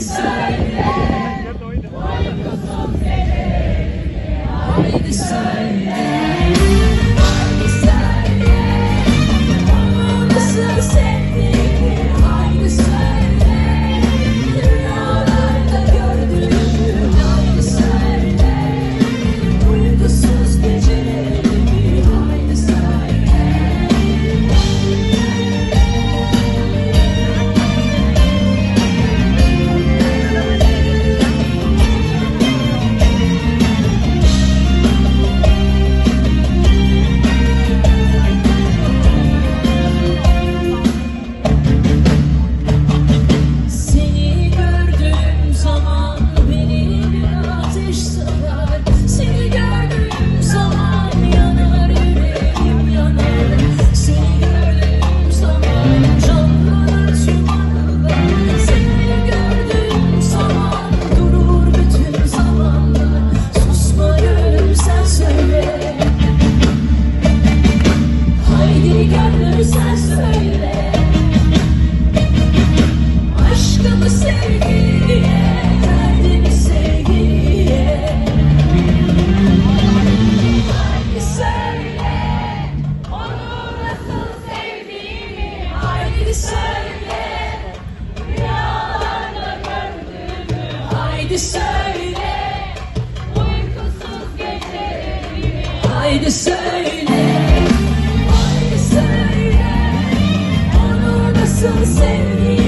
söyle Boynuzum seni Aynı söyle. Haydi söyle. Söyle. Onu nasıl sevdin